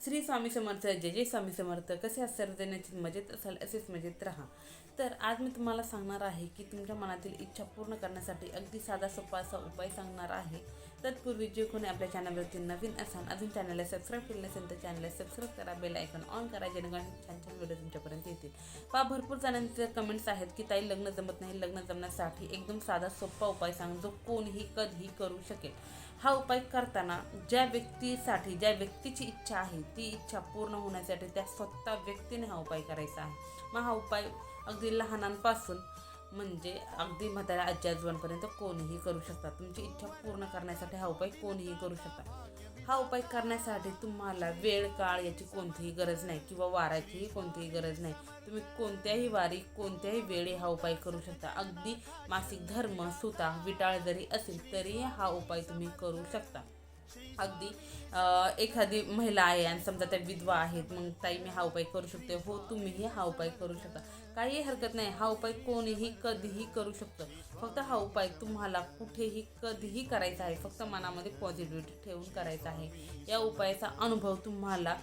श्री स्वामी समर्थ जय जय स्वामी समर्थ. कसे असर देण्याची मजेत असाल असेच मजेत राहा. तर आज मी तुम्हाला सांगणार आहे की तुमच्या मनातील इच्छा पूर्ण करण्यासाठी अगदी साधा सोपा असा उपाय सांगणार आहे. तत्पूर्वी जे कोणी आपल्या चॅनलवरती नवीन असाल अजून चॅनलला सबस्क्राईब केलं नसेल तर चॅनलला सबस्क्राईब करा बेल आयकॉन ऑन करा जेणेकरून छान छान व्हिडिओ तुमच्यापर्यंत येतील. पहा भरपूर जणांचे कमेंट्स आहेत की ताई लग्न जमत नाही लग्न जमण्यासाठी एकदम साधा सोपा उपाय सांग जो कोणीही कधीही करू शकेल. हा उपाय करताना ज्या व्यक्तीसाठी ज्या व्यक्तीची इच्छा आहे ती इच्छा पूर्ण होण्यासाठी त्या स्वतः व्यक्तीने हा उपाय करायचा आहे. मग हा उपाय अगदी लहानांपासून म्हणजे अगदी म्हाताऱ्या आजी आजोबांपर्यंत कोणीही करू शकतात. तुमची इच्छा पूर्ण करण्यासाठी हा उपाय कोणीही करू शकता हा उपाय करण्यासाठी तुम्हाला वेळ काळ याची कोणतीही गरज नाही किंवा वाराचीही कोणतीही गरज नाही. तुम्ही कोणत्याही वारी कोणत्याही वेळी हा उपाय करू शकता. अगदी मासिक धर्म सुता विटाळ जरी असेल तरी हा उपाय तुम्ही करू शकता. अगदी एखादी महिला आहे आणि समजा त्या विधवा आहेत मग ताई मी हा उपाय करू शकते. हो तुम्हीही हा उपाय करू शकता. काही हरकत नाही. हा उपाय कोणीही कधीही करू शकतं. फक्त हा उपाय तुम्हाला कुठेही कधीही करायचा आहे. फक्त मनामध्ये पॉझिटिव्हिटी ठेवून करायचा आहे. या उपायाचा अनुभव तुम्हाला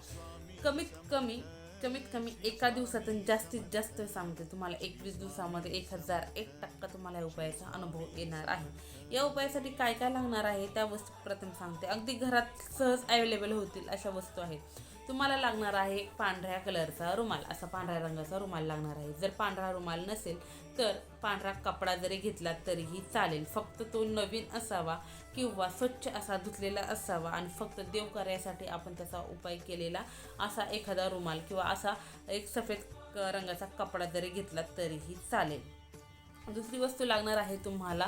कमीत कमी कमीत कमी एका दिवसातून जास्तीत जास्त सांगते. तुम्हाला एकवीस दिवसामध्ये एक हजार एक टक्का तुम्हाला या उपायाचा अनुभव येणार आहे. या उपायासाठी काय काय लागणार आहे? त्या वस्तू प्रथम सांगते. अगदी घरात सहज अवेलेबल होतील अशा वस्तू आहेत. तुम्हाला लागणार आहे एक पांढऱ्या कलरचा रुमाल. असा पांढऱ्या रंगाचा रुमाल लागणार आहे. जर पांढरा रुमाल नसेल तर पांढरा कपडा जरी घेतला तरीही चालेल. फक्त तो नवीन असावा किंवा स्वच्छ असा धुतलेला असावा आणि फक्त देवकार्यासाठी आपण त्याचा उपाय केलेला असा एखादा रुमाल किंवा असा एक सफेद रंगाचा कपडा जरी घेतला तरीही चालेल. दुसरी वस्तू लागणार आहे तुम्हाला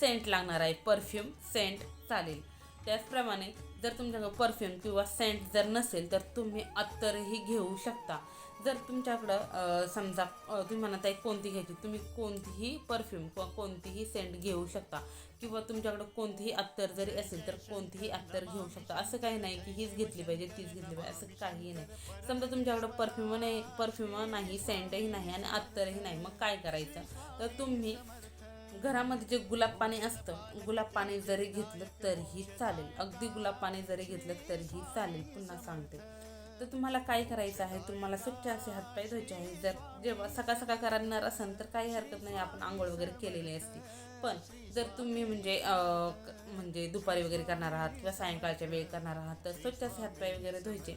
सेंट लागणार आहे. परफ्यूम सेंट चालेल. त्याचप्रमाणे जर तुमच्याकडं परफ्यूम किंवा सेंट जर नसेल तर तुम्ही अत्तरही घेऊ शकता. जर तुमच्याकडं समजा तुम्ही म्हणत आहे कोणती घ्यायची तुम्ही कोणतीही परफ्यूम किंवा कोणतीही सेंट घेऊ शकता. किंवा तुमच्याकडं कोणतीही अत्तर जरी असेल तर कोणतीही अत्तर घेऊ शकता. असं काही नाही की हीच घेतली पाहिजे तीच घेतली पाहिजे असं काहीही नाही. समजा तुमच्याकडं परफ्यूम नाही परफ्यूम नाही सेंटही नाही आणि अत्तरही नाही मग काय करायचं? तर तुम्ही घरामध्ये जे गुलाब पाणी असतं गुलाब पाणी जरी घेतलं तरीही चालेल. अगदी गुलाब पाणी जरी घेतलं तरीही चालेल पुन्हा सांगते. तर तुम्हाला काय करायचं आहे? तुम्हाला स्वच्छ असे हातपाय धुवायचे आहे जर जेव्हा सकाळ सकाळ करणार असेल तर काही हरकत नाही आपण आंघोळ वगैरे केलेली असते. पण जर तुम्ही म्हणजे म्हणजे दुपारी वगैरे करणार आहात किंवा सायंकाळच्या वेळी करणार आहात तर स्वच्छ असे हातपाय वगैरे धुवायचे.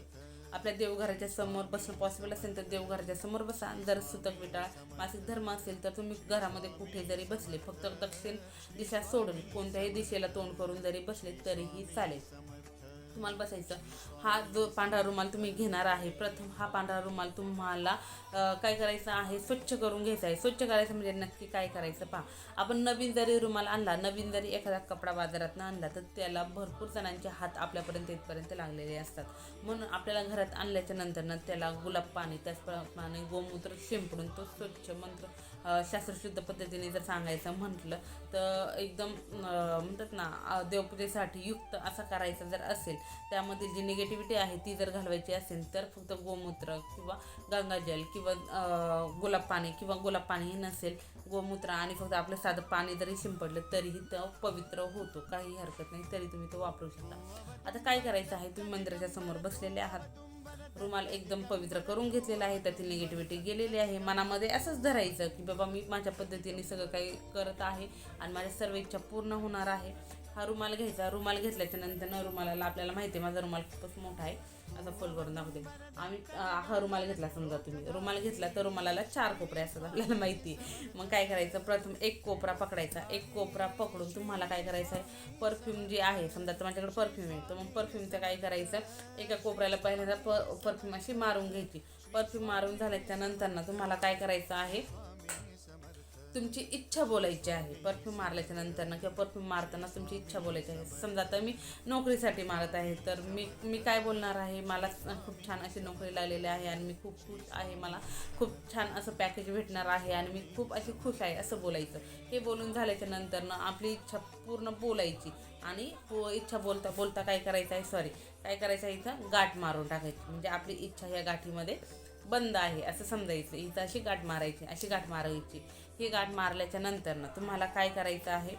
आपल्या देवघराच्या समोर बसणं पॉसिबल असेल तर देवघराच्या समोर बसा. जर सुतक विटाळ मासिक धर्म असेल तर तुम्ही घरामध्ये कुठे जरी बसले फक्त दक्षिण दिशा सोडून कोणत्याही दिशेला तोंड करून जरी बसले तरीही चालेल. तुम्हाला बसायचं. हा जो पांढरा रुमाल तुम्ही घेणार आहे प्रथम हा पांढरा रुमाल तुम्हाला काय करायचं आहे? स्वच्छ करून घ्यायचा आहे. स्वच्छ करायचं म्हणजे नक्की काय करायचं पहा. आपण नवीन जरी रुमाल आणला नवीन जरी एखादा कपडा बाजारातनं आणला तर त्याला भरपूर जणांचे हात आपल्यापर्यंत इथपर्यंत लागलेले असतात. म्हणून आपल्याला घरात आणल्याच्या नंतरनं त्याला गुलाब पाणी त्याचप्रमाणे गोमूत्र शिंपडून तो स्वच्छ मंत्र शास्त्रशुद्ध पद्धतीने जर सांगायचं म्हटलं तर एकदम म्हणतात ना देवपूजेसाठी युक्त असा करायचा जर असेल त्यामध्ये जी निगेटिव्हिटी आहे ती जर घालवायची असेल तर फक्त गोमूत्र किंवा गंगाजल किंवा गुलाब पाणी किंवा गुलाब पाणीही नसेल. गोमूत्र आणि फक्त आपलं साधं पाणी जरी शिंपडलं तरीही तो पवित्र होतो. काही हरकत नाही तरी तुम्ही तो वापरू शकता. आता काय करायचं आहे? तुम्ही मंदिराच्या समोर बसलेले आहात. रुमाल एकदम पवित्र करून घेतलेला आहे त्यातील निगेटिव्हिटी गेलेली आहे. मनामध्ये असंच धरायचं की बाबा मी माझ्या पद्धतीने सगळं काही करत आहे आणि माझ्या सर्व इच्छा पूर्ण होणार आहे. हा रुमाल घ्यायचा. रुमाल घेतल्याच्या नंतर न रुमालाला आपल्याला माहिती आहे माझा रुमाल खूपच मोठा आहे. असा फोल्ड करून दाखवते. आम्ही हा रुमाल घेतला समजा तुम्ही. रुमाल घेतला तर रुमालाला चार कोपरे असतात आपल्याला माहिती आहे मग काय करायचं? प्रथम एक कोपरा पकडायचा. एक कोपरा पकडून तुम्हाला काय करायचं आहे? परफ्यूम जे आहे समजा तर माझ्याकडे परफ्यूम आहे. तर मग परफ्यूमचं काय करायचं? एका कोपऱ्याला पहिल्यांदा प परफ्यूम अशी मारून घ्यायची. परफ्यूम मारून झाल्याच्यानंतर ना तुम्हाला काय करायचं आहे? तुमची इच्छा बोलायची आहे. परफ्यूम मारल्याच्या नंतर ना किंवा परफ्यूम मारताना तुमची इच्छा बोलायची आहे. समजा आता मी नोकरीसाठी मारत आहे तर मी मी काय बोलणार आहे? मला खूप छान अशी नोकरी लागलेली आहे आणि मी खूप खुश आहे. मला खूप छान असं पॅकेज भेटणार आहे आणि मी खूप अशी खुश आहे असं बोलायचं. हे बोलून झाल्याच्यानंतर ना आपली इच्छा पूर्ण बोलायची आणि पो- इच्छा बोलता बोलता काय करायचं आहे? सॉरी काय करायचं आहे इथं? गाठ मारून टाकायची. म्हणजे आपली इच्छा या गाठीमध्ये बंद आहे असं समजायचं. इथं अशी गाठ मारायची अशी गाठ मारायची. ही गाठ मारल्याच्या नंतरनं तुम्हाला काय करायचं आहे?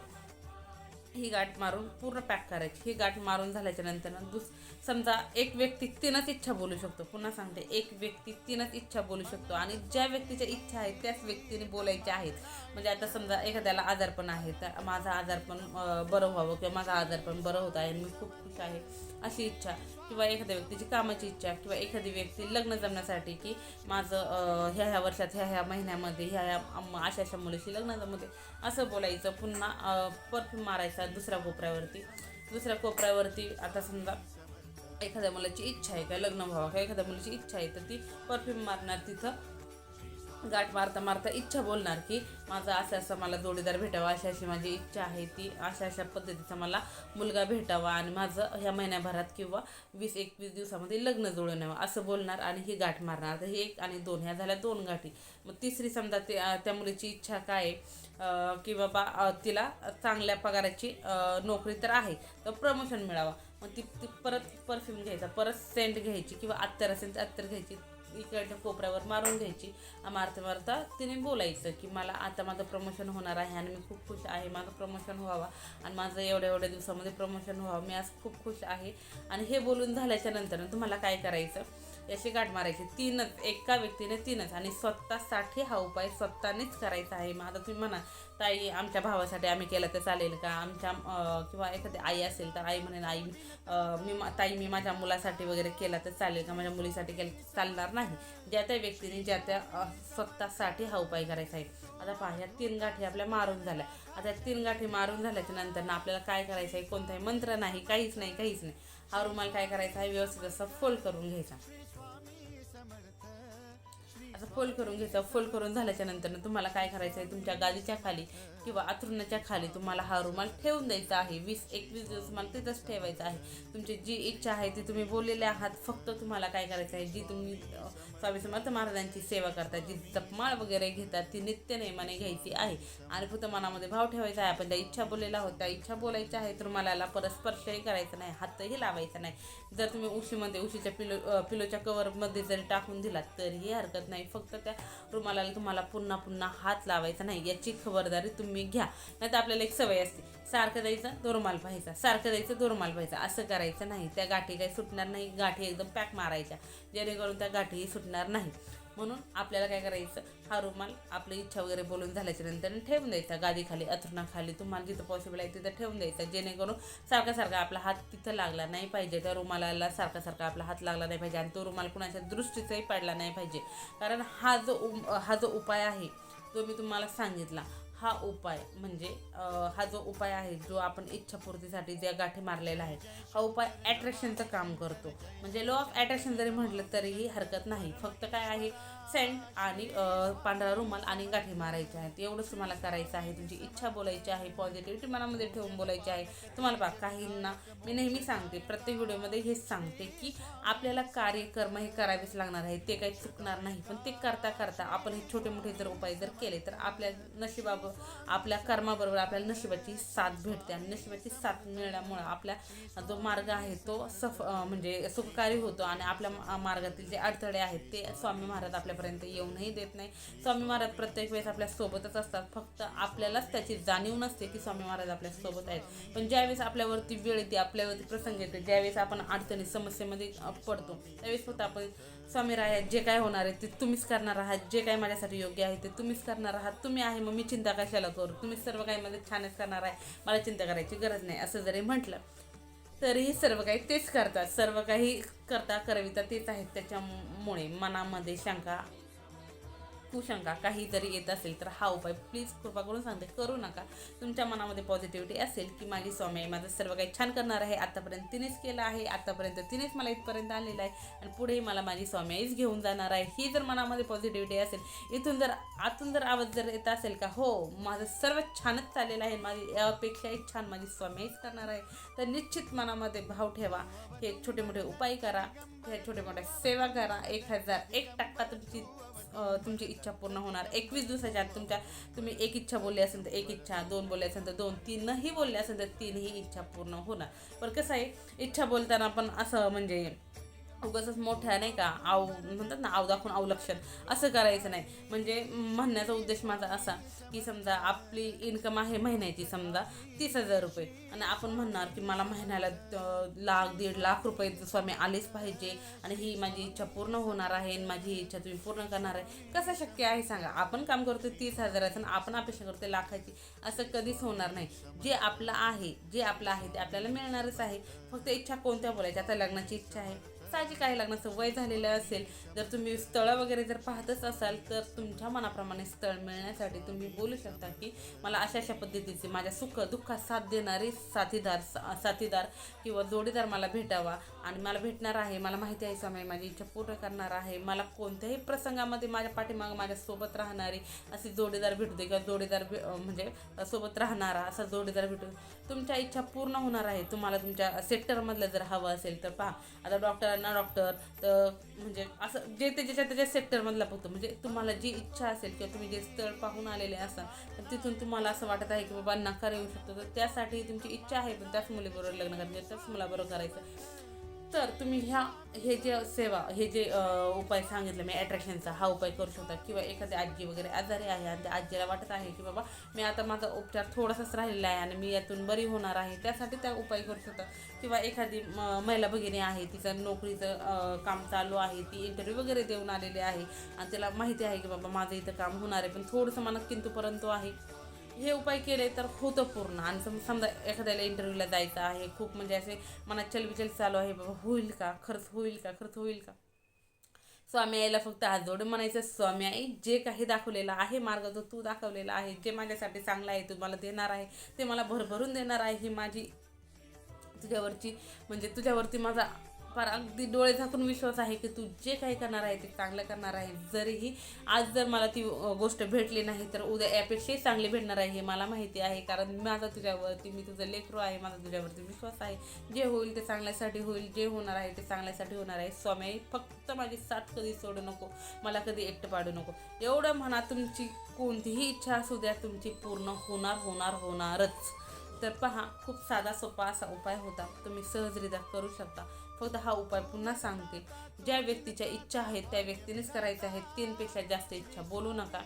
ही गाठ मारून पूर्ण पॅक करायची. ही गाठ मारून झाल्याच्यानंतर दुस समजा एक व्यक्ती तीनच इच्छा बोलू शकतो. पुन्हा सांगते. एक व्यक्ती तीनच इच्छा बोलू शकतो. आणि ज्या व्यक्तीच्या इच्छा आहेत त्याच व्यक्तीने बोलायच्या आहेत. म्हणजे आता समजा एखाद्याला आजारपण आहे तर माझा आजारपण बरं व्हावं किंवा माझा आजारपण बरं होत आहे आणि मी खूप खुश आहे अशी इच्छा. किंवा एखाद्या व्यक्तीची कामाची इच्छा किंवा एखादी व्यक्ती लग्न जमण्यासाठी की माझं ह्या ह्या वर्षात ह्या ह्या महिन्यामध्ये ह्या ह्या अशा अशा मुलीशी लग्न जमते असं बोलायचं पुन्हा परफ्यूम मारायचा दुसऱ्या कोपऱ्यावरती. दुसऱ्या कोपऱ्यावरती आता समजा एखाद्या मुलाची इच्छा आहे का लग्न व्हावं का एखाद्या मुलीची इच्छा आहे तर ती परफ्यूम मारणार तिथं. गाठ मारता मारता इच्छा बोलणार की माझा असं असं मला जोडीदार भेटावा अशी अशी माझी इच्छा आहे ती अशा अशा पद्धतीचा मला मुलगा भेटावा आणि माझं ह्या महिन्याभरात किंवा वीस एकवीस दिवसामध्ये लग्न जुळून यावं असं बोलणार आणि ही गाठ मारणार. तर ही एक आणि दोन ह्या झाल्या दोन गाठी. मग तिसरी समजा ते त्या मुलीची इच्छा काय आहे? की बाबा तिला चांगल्या पगाराची नोकरी तर आहे तर प्रमोशन मिळावा. मग ती ती परत परफ्यूम घ्यायचा परत सेंट घ्यायची किंवा अत्तर असेल तर अत्तर घ्यायची इकडच्या कोपऱ्यावर मारून घ्यायची. मारता मारता तिने बोलायचं की मला आता माझं प्रमोशन होणार आहे आणि मी खूप खुश आहे. माझं प्रमोशन व्हावा आणि माझं एवढ्या एवढ्या दिवसामध्ये प्रमोशन व्हावं. मी आज खूप खुश आहे. आणि हे बोलून झाल्याच्यानंतर तुम्हाला काय करायचं? याची गाठ मारायची. तीनच एका व्यक्तीने तीनच. आणि स्वतःसाठी हा उपाय स्वतःनेच करायचा आहे. मग आता तुम्ही म्हणा ताई आमच्या भावासाठी आम्ही केलं तर चालेल का? आमच्या किंवा एखादी आई असेल तर आई म्हणेन आई मी ताई मी माझ्या मुलासाठी वगैरे केला तर चालेल का? माझ्या मुलीसाठी केलं तर चालणार नाही. ज्या त्या व्यक्तीने ज्या त्या स्वतःसाठी हा उपाय करायचा आहे. आता पहा ह्या तीन गाठी आपल्या मारून झाल्या. आता तीन गाठी मारून झाल्याच्यानंतर ना आपल्याला काय करायचं आहे? कोणताही मंत्र नाही काहीच नाही काहीच नाही. हा रुमाल काय करायचा आहे? व्यवस्थित असं फोल्ड करून घ्यायचा. असं फोल्ड करून घ्यायचा फोल्ड करून झाल्याच्यानंतर तुम्हाला काय करायचं आहे तुमच्या गादीच्या खाली किंवा अथरुणाच्या खाली तुम्हाला हा रुमाल ठेवून द्यायचा आहे. वीस एकवीस दिवस तुम्हाला तिथंच ठेवायचं आहे. तुमची जी इच्छा आहे ती तुम्ही बोललेले आहात. फक्त तुम्हाला काय करायचं आहे जी तुम्ही स्वामी समर्थ महाराजांची सेवा करतात जी जपमाळ वगैरे घेतात ती नित्य नेमाने घ्यायची आहे. आणि फक्त मनामध्ये भाव ठेवायचा आहे आपण ज्या इच्छा बोललेला होत्या इच्छा बोलायच्या आहे रुमालाला परस्पर्शही करायचं करायचा नाही हातही लावायचा नाही. जर तुम्ही उशीमध्ये उशीच्या पिलो पिलोच्या कवरमध्ये जरी टाकून दिलात तरीही हरकत नाही. फक्त त्या रुमालाला तुम्हाला पुन्हा पुन्हा हात लावायचा नाही याची खबरदारी तुम्ही घ्या. नाही तर आपल्याला एक सवय असते सारखं द्यायचं दोरमाल पाहायचा सारखं द्यायचं दोरमाल पाहायचा. असं करायचं नाही. त्या गाठी काही सुटणार नाही गाठी एकदम पॅक मारायच्या. जेणेकरून त्या गाठीही सुटणार नाही. म्हणून आपल्याला काय करायचं? हा रुमाल आपली इच्छा वगैरे बोलून झाल्याच्यानंतर ठेवून द्यायचा. गादीखाली अथरणाखाली तुम्हाला जिथं पॉसिबल आहे तिथं ठेवून द्यायचा. जेणेकरून सारखा सारखा आपला हात तिथं लागला नाही पाहिजे. त्या रुमालाला सारखा सारखा आपला हात लागला नाही पाहिजे आणि तो रुमाल कुणाच्या दृष्टीचाही पडला नाही पाहिजे. कारण हा जो उम- हा जो उपाय आहे तो मी तुम्हाला सांगितला. हा उपाय म्हणजे हा जो उपाय आहे जो आपण इच्छापूर्तीसाठी ज्या गाठी मारलेला आहे हा उपाय ॲट्रॅक्शनचं काम करतो. म्हणजे लॉ ऑफ ॲट्रॅक्शन जरी म्हटलं तरीही हरकत नाही. फक्त काय आहे सेंट आणि पांढरा रुमाल आणि गाठी मारायच्या आहेत. एवढंच तुम्हाला करायचं आहे. तुमची इच्छा बोलायची आहे पॉझिटिव्हिटी मनामध्ये ठेवून बोलायची आहे. तुम्हाला बघा काहींना मी नेहमी सांगते प्रत्येक व्हिडिओमध्ये हेच सांगते की आपल्याला कार्यकर्म हे करावेच लागणार आहे. ते काही चुकणार नाही. पण ते करता करता आपण हे छोटे मोठे जर उपाय जर केले तर आपल्या नशिबाब आपल्या कर्माबरोबर आपल्याला नशिबाची साथ भेटते आणि नशिबाची साथ मिळाल्यामुळं आपल्या जो मार्ग आहे तो सफ म्हणजे सुखकारी होतो आणि आपल्या मार्गातील जे अडथळे आहेत ते स्वामी महाराज आपल्यापर्यंत येऊनही देत नाही. स्वामी महाराज प्रत्येक वेळेस आपल्या सोबतच असतात. फक्त आपल्यालाच त्याची जाणीव नसते की स्वामी महाराज आपल्यासोबत आहेत. पण ज्यावेळेस आपल्यावरती वेळ येते आपल्यावरती प्रसंग येते ज्यावेळेस आपण अडचणी समस्येमध्ये पडतो त्यावेळेस फक्त आपण स्वामी राया जे काय होणार आहे ते तुम्हीच करणार आहात जे काय माझ्यासाठी योग्य आहे ते तुम्हीच करणार आहात. तुम्ही आहे मग मी चिंता कशाला करू? तुम्ही सर्व काही माझं छानच करणार आहे मला चिंता करायची गरज नाही असं जरी म्हटलं तरीही सर्व काही तेच करतात. सर्व काही करता करविता तेच आहेत त्याच्यामुळे मनामध्ये शंका कुशंका काही जरी येत असेल तर हा उपाय प्लीज कृपा करून सांगते. करू नका. तुमच्या मनामध्ये पॉझिटिव्हिटी असेल की माझी स्वामी आई माझं सर्व काही छान करणार आहे. आतापर्यंत तिनेच केलं आहे. आतापर्यंत तिनेच मला इथपर्यंत आणलेलं आहे. आणि पुढेही मला माझी स्वामी आईच घेऊन जाणार आहे. ही जर मनामध्ये पॉझिटिव्हिटी असेल इथून जर आतून जर आवाज जर येत असेल का हो माझं सर्व छानच चाललेलं आहे. माझी यापेक्षाही छान माझी स्वामी आईच करणार आहे. तर निश्चित मनामध्ये भाव ठेवा. हे छोटे मोठे उपाय करा. हे छोटे मोठे सेवा करा. एक हजार एक टक्का तुमची तुमची इच्छा पूर्ण होणार. एकवीस दिवसाच्या आत तुमच्या तुम्ही एक इच्छा बोलली असेल तर एक इच्छा दोन बोलले असेल तर दोन तीनही बोलले असेल तर तीनही इच्छा पूर्ण होणार. पण कसं आहे? इच्छा बोलताना पण असं म्हणजे उगाच मोठ्या नाही का आव म्हणतात ना आव दाखवून अवलक्षण. असं करायचं नाही. म्हणजे म्हणण्याचा उद्देश माझा असा की समजा आपली इन्कम आहे महिन्याची समजा तीस हजार रुपये. आणि आपण म्हणणार की मला महिन्याला लाख दीड लाख रुपये स्वामी आलेच पाहिजे. आणि ही माझी इच्छा पूर्ण होणार आहे आणि माझी ही इच्छा तुम्ही पूर्ण करणार आहे. कसं शक्य आहे सांगा. आपण काम करतो तीस हजाराचं आणि आपण अपेक्षा करतो लाखाची. असं कधीच होणार नाही. जे आपलं आहे जे आपलं आहे ते आपल्याला मिळणारच आहे. फक्त इच्छा कोणत्या बोलायच्या? आता लग्नाची इच्छा आहे. साहजिक आहे लग्नाचं वय झालेलं असेल जर तुम्ही स्थळं वगैरे जर पाहतच असाल तर तुमच्या मनाप्रमाणे स्थळ मिळण्यासाठी तुम्ही बोलू शकता की मला अशा अशा पद्धतीचे माझ्या सुख दुःखात साथ देणारे साथीदार सा- साथीदार किंवा जोडीदार मला भेटावा. आणि मला भेटणार आहे मला माहिती आहे समय माझी इच्छा पूर्ण करणार आहे. मला कोणत्याही प्रसंगामध्ये माझ्या पाठीमागं माझ्यासोबत राहणारी असे जोडीदार भेटू दे किंवा जोडीदार भे- म्हणजे सोबत राहणारा असा जोडीदार भेटू तुमच्या इच्छा पूर्ण होणार आहे. तुम्हाला तुमच्या सेक्टरमधलं जर हवं असेल तर पहा. आता डॉक्टर डॉक्टरांना डॉक्टर तर म्हणजे असं जे ते ज्याच्या त्याच्या सेक्टरमधला बघतो म्हणजे तुम्हाला जी इच्छा असेल किंवा तुम्ही जे स्थळ पाहून आलेले असाल तर तिथून तुम्हाला असं वाटत आहे की बाबा नकार येऊ शकतो. तर त्यासाठी तुमची इच्छा आहे पण त्याच मुलीबरोबर लग्न करायचं त्याच मुलाबरोबर करायचं. तर तुम्ही ह्या हे जे सेवा हे जे उपाय सांगितले मी अट्रॅक्शनचा हा उपाय करू शकता. किंवा एखादी आजी वगैरे आजारी आहे आणि त्या आजीला वाटत आहे की बाबा मी आता माझा उपचार थोडासाच राहिलेला आहे आणि मी यातून बरी होणार आहे त्यासाठी त्या उपाय करू शकता. किंवा एखादी म- महिला भगिनी आहे तिचं नोकरीचं काम चालू आहे ती इंटरव्ह्यू वगैरे देऊन आलेली आहे. आणि तिला माहिती आहे की बाबा माझं इथं काम होणार आहे पण थोडंसं मनात किंतू परंतु आहे. हे उपाय केले तर होतं पूर्ण. आणि सम- समजा एखाद्याला इंटरव्ह्यूला जायचं आहे खूप म्हणजे असे मनात चलबिचल चालू आहे बाबा होईल का? खर्च होईल का? खरंच होईल का? स्वामी आईला फक्त हात जोडून म्हणायचं स्वामी आई जे काही दाखवलेलं आहे मार्ग तो तू दाखवलेला आहे जे माझ्यासाठी चांगलं आहे तू मला देणार आहे ते मला भरभरून देणार आहे ही माझी तुझ्यावरची म्हणजे तुझ्यावरती माझा फार अगदी डोळे झाकून विश्वास आहे की तू जे काही करणार आहे ते चांगलं करणार आहे. जरीही आज जर मला ती गोष्ट भेटली नाही तर उद्या यापेक्षाही चांगली भेटणार आहे हे मला माहिती आहे. कारण माझा तुझ्यावरती मी तुझं लेकरू आहे माझा तुझ्यावरती विश्वास आहे. जे होईल ते चांगल्यासाठी होईल जे होणार आहे ते चांगल्यासाठी होणार आहे. स्वामी फक्त माझी साथ कधी सोडू नको मला कधी एकटं पाडू नको. एवढं म्हणा तुमची कोणतीही इच्छा असू द्या तुमची पूर्ण होणार होणार होणारच. तर पहा खूप साधा सोपा असा उपाय होता. तुम्ही सहजरित्या करू शकता. फक्त हा उपाय पुन्हा सांगते. ज्या व्यक्तीच्या इच्छा आहेत त्या व्यक्तीनेच करायच्या आहेत तीनपेक्षा जास्त इच्छा बोलू नका.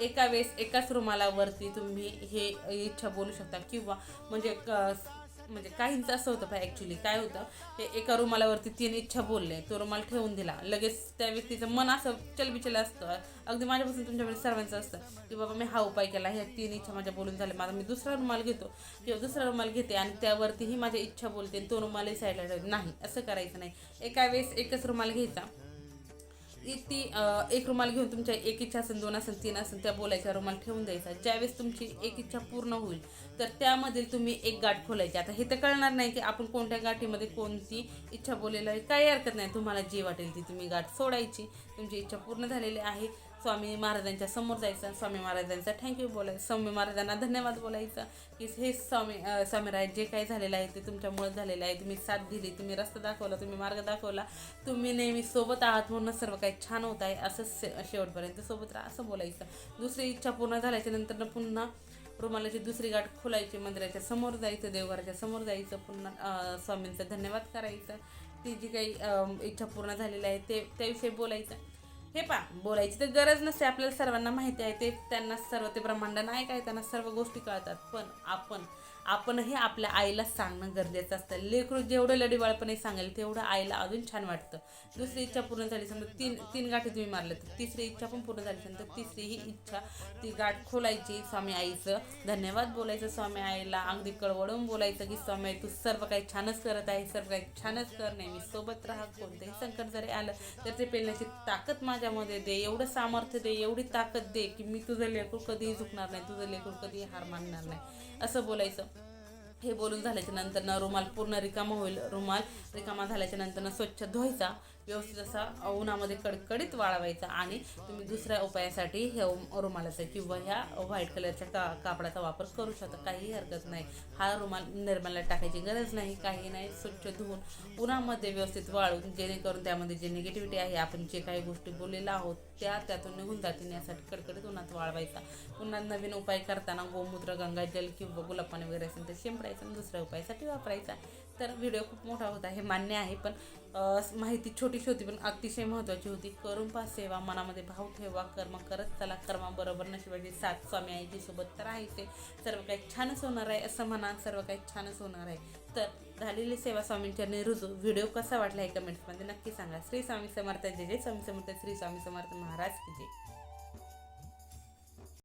एका वेळेस एकाच रुमालावरती तुम्ही हे इच्छा बोलू शकता किंवा म्हणजे क- म्हणजे काहींचं असं होतं पाय ॲक्च्युली काय होतं ते एका रुमालावरती तीन इच्छा बोलले तो रुमाल ठेवून दिला. लगेच त्या व्यक्तीचं मन असं चलबिचल असतं. अगदी माझ्यापासून तुमच्याकडे सर्वांचं असतं की बाबा मी हा उपाय केला ह्या तीन इच्छा माझ्या बोलून झाल्या. माझा मी दुसरा रुमाल घेतो. किंवा दुसरा रुमाल घेते आणि त्यावरतीही माझ्या इच्छा बोलते आणि तो रुमालही साईडला नाही असं करायचं नाही. एका वेळेस एकच रुमाल घ्यायचा. ती ती एक रुमाल घेऊन तुमच्या एक इच्छा असेल दोन असेल तीन असेल त्या बोलायच्या रुमाल ठेवून द्यायचा. ज्यावेळेस तुमची एक इच्छा पूर्ण होईल तर त्यामधील तुम्ही एक गाठ खोलायची. आता हे तर कळणार नाही की आपण कोणत्या गाठीमध्ये कोणती इच्छा बोलेली आहे. काही हरकत नाही तुम्हाला जी वाटेल ती तुम्ही गाठ सोडायची. तुमची इच्छा पूर्ण झालेली आहे. स्वामी महाराजांच्या समोर जायचं स्वामी महाराजांचा थँक्यू बोलायचं. स्वामी महाराजांना धन्यवाद बोलायचं की हे स्वामी स्वामीराय स्वामीराज जे काही झालेलं आहे ते तुमच्यामुळे झालेलं आहे. तुम्ही साथ दिली तुम्ही रस्ता दाखवला तुम्ही मार्ग दाखवला. तुम्ही नेहमी सोबत आहात म्हणून सर्व काही छान होत आहे असं शे शेवटपर्यंत सोबत राहा असं बोलायचं. दुसरी इच्छा पूर्ण झाल्याच्यानंतर पुन्हा रुमालाची दुसरी गाठ खोलायची मंदिराच्या समोर जायचं देवघराच्या समोर जायचं पुन्हा स्वामींचा स्वामींचं धन्यवाद करायचं. ती जी काही इच्छा पूर्ण झालेली आहे ते त्याविषयी बोलायचं. हे पा बोलायची तर गरज नसते आपल्याला सर्वांना माहिती आहे ते त्यांना सर्व ते ब्रह्मांड नाही काय त्यांना सर्व गोष्टी कळतात. पण आपण आपणही आपल्या आईला सांगणं गरजेचं असतं. लेकरू जेवढं लढीवाळपणे सांगेल तेवढं आईला अजून छान वाटतं. दुसरी इच्छा पूर्ण झाली समजा तीन तीन गाठी तुम्ही मारल्या तर तिसरी इच्छा पण पूर्ण झाली समजा तिसरी ही इच्छा. ती गाठ खोलायची स्वामी आईचं. धन्यवाद बोलायचं स्वामी आईला. अगदी कळवळून बोलायचं की स्वामी आई तू सर्व काही छानच करत आहे सर्व काही छानच कर. नेहमी सोबत राहा. कोणतंही संकट जरी आलं तर ते पेलण्याची ताकद माझ्यामध्ये दे. एवढं सामर्थ्य दे एवढी ताकद दे की मी तुझं लेकरू कधीही झुकणार नाही तुझं लेकरू कधीही हार मानणार नाही. असं बोलायचं. हे बोलून झाल्याच्यानंतर ना रुमाल पूर्ण रिकामा होईल. रुमाल रिकामा झाल्याच्यानंतर ना स्वच्छ धुवायचा. व्यवस्थित असा उन्हामध्ये कडकडीत वाळवायचा आणि तुम्ही दुसऱ्या उपायासाठी हे रुमालाचा किंवा ह्या व्हाईट कलरच्या का कापडाचा वापर करू शकता. काही हरकत नाही. हा रुमाल निर्माला टाकायची गरज नाही. काही नाही. स्वच्छ धुवून उन्हामध्ये व्यवस्थित वाळून जेणेकरून त्यामध्ये जे निगेटिव्हिटी आहे आपण जे काही गोष्टी बोललेल्या आहोत त्या त्यातून निघून जातील. यासाठी कडकडीत उन्हात वाळवायचा. पुन्हा नवीन उपाय करताना गोमूत्र गंगाजल किंवा गुलाब पाणी वगैरे असेल तर शिंपडायचं आणि दुसऱ्या उपायासाठी वापरायचा. तर व्हिडिओ खूप मोठा होता हे मान्य आहे पण माहिती छोटीशी होती पण अतिशय महत्त्वाची होती. करून पा सेवा मनामध्ये भाव ठेवा कर्म करत चला. कर्माबरोबर नशिबाची साथ स्वामी आईची सोबत तर आहे सर्व काही छानच होणार आहे असं म्हणा सर्व काही छानच होणार आहे. तर झालेली सेवा स्वामींच्या रुजू. व्हिडिओ कसा वाटला हे कमेंट्समध्ये नक्की सांगा. श्री स्वामी समर्थ. जय जय स्वामी समर्थ. श्री स्वामी समर्थ महाराज की जय.